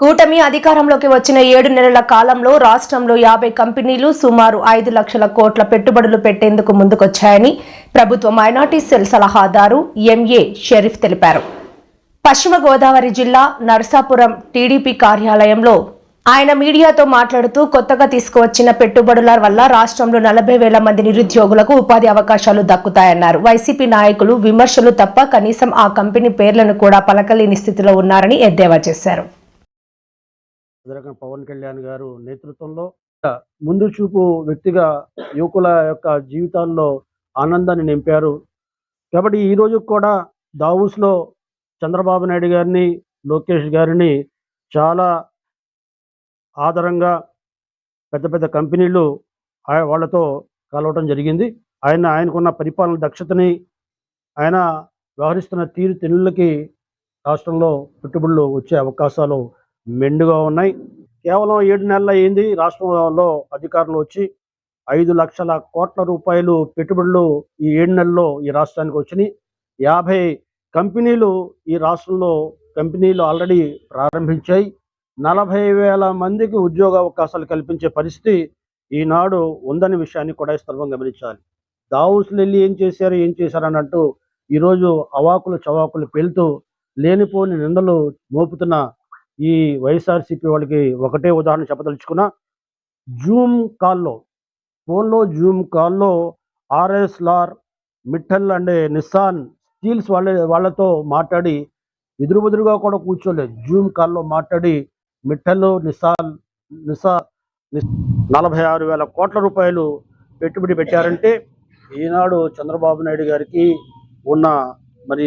కూటమి అధికారంలోకి వచ్చిన ఏడు నెలల కాలంలో రాష్ట్రంలో యాభై కంపెనీలు సుమారు ఐదు లక్షల కోట్ల పెట్టుబడులు పెట్టేందుకు ముందుకొచ్చాయని ప్రభుత్వ మైనార్టీ సెల్ సలహాదారు ఎంఏ షరీఫ్ తెలిపారు. పశ్చిమ గోదావరి జిల్లా నరసాపురం టీడీపీ కార్యాలయంలో ఆయన మీడియాతో మాట్లాడుతూ కొత్తగా తీసుకువచ్చిన పెట్టుబడుల వల్ల రాష్ట్రంలో నలభై వేల మంది నిరుద్యోగులకు ఉపాధి అవకాశాలు దక్కుతాయన్నారు. వైసీపీ నాయకులు విమర్శలు తప్ప కనీసం ఆ కంపెనీ పేర్లను కూడా పలకలేని స్థితిలో ఉన్నారని ఎద్దేవా చేశారు. అదేరకంగా పవన్ కళ్యాణ్ గారు నేతృత్వంలో ముందు చూపు వ్యక్తిగా యువకుల యొక్క జీవితాల్లో ఆనందాన్ని నింపారు. కాబట్టి ఈ కూడా దావూస్లో చంద్రబాబు నాయుడు గారిని లోకేష్ గారిని చాలా ఆదరంగా పెద్ద పెద్ద కంపెనీలు వాళ్ళతో కలవటం జరిగింది. ఆయన ఆయనకున్న పరిపాలన దక్షతని ఆయన వ్యవహరిస్తున్న తీరు తెన్నులకి రాష్ట్రంలో పెట్టుబడులు వచ్చే అవకాశాలు మెండుగా ఉన్నాయి. కేవలం ఏడు నెలలు అయింది. రాష్ట్రంలో అధికారులు వచ్చి ఐదు లక్షల కోట్ల రూపాయలు పెట్టుబడులు ఈ ఏడు నెలల్లో ఈ రాష్ట్రానికి వచ్చినాయి. యాభై కంపెనీలు ఈ రాష్ట్రంలో కంపెనీలు ఆల్రెడీ ప్రారంభించాయి. నలభై వేల మందికి ఉద్యోగ అవకాశాలు కల్పించే పరిస్థితి ఈనాడు ఉందనే విషయాన్ని కూడా ఈ సందర్భంగా గమనించాలి. దావుస్లు వెళ్ళి ఏం చేశారు ఏం చేశారు అన్నట్టు ఈరోజు అవాకులు చవాకులు పేలుతూ లేనిపోని నిందలు మోపుతున్న ఈ వైఎస్ఆర్సీపీ వాళ్ళకి ఒకటే ఉదాహరణ చెప్పదలుచుకున్నా జూమ్ కాల్లో ఫోన్లో జూమ్ కాల్లో Arcelor Mittal and Nissan steels వాళ్ళ వాళ్ళతో మాట్లాడి ఎదురుబెదురుగా కూడా కూర్చోలేదు. జూమ్ కాల్లో మాట్లాడి మిట్టల్ నిస్సాన్ నిస్సా నిస్- నలభై ఆరు వేల కోట్ల రూపాయలు పెట్టుబడి పెట్టారంటే ఈనాడు చంద్రబాబు నాయుడు గారికి ఉన్న మరి